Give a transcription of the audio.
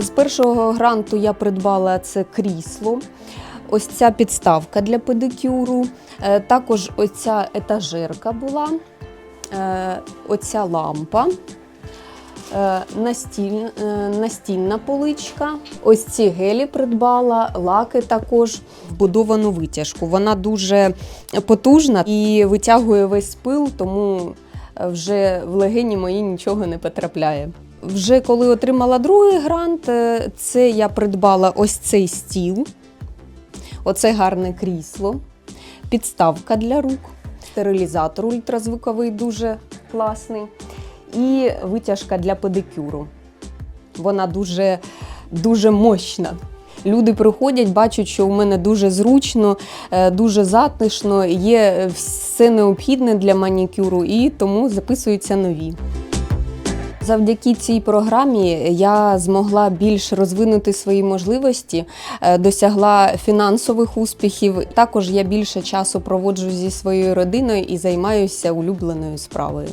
З першого гранту я придбала це крісло. Ось ця підставка для педикюру. Е, Також оця етажерка була, е, оця лампа, е, настіль, настільна поличка. Ось ці гелі придбала, лаки також, вбудовану витяжку. Вона дуже потужна і витягує весь пил, тому вже в легені мої нічого не потрапляє. Вже коли отримала другий грант, е, це я придбала ось цей стіл, оце гарне крісло, підставка для рук, стерилізатор ультразвуковий дуже класний, і витяжка для педикюру. Вона дуже, дуже мощна. Люди приходять, бачать, що у мене дуже зручно, е, дуже затишно, є все необхідне для манікюру, і тому записуються нові. Завдяки цій програмі я змогла більш розвинути свої можливості, е, досягла фінансових успіхів. Також я більше часу проводжу зі своєю родиною і займаюся улюбленою справою.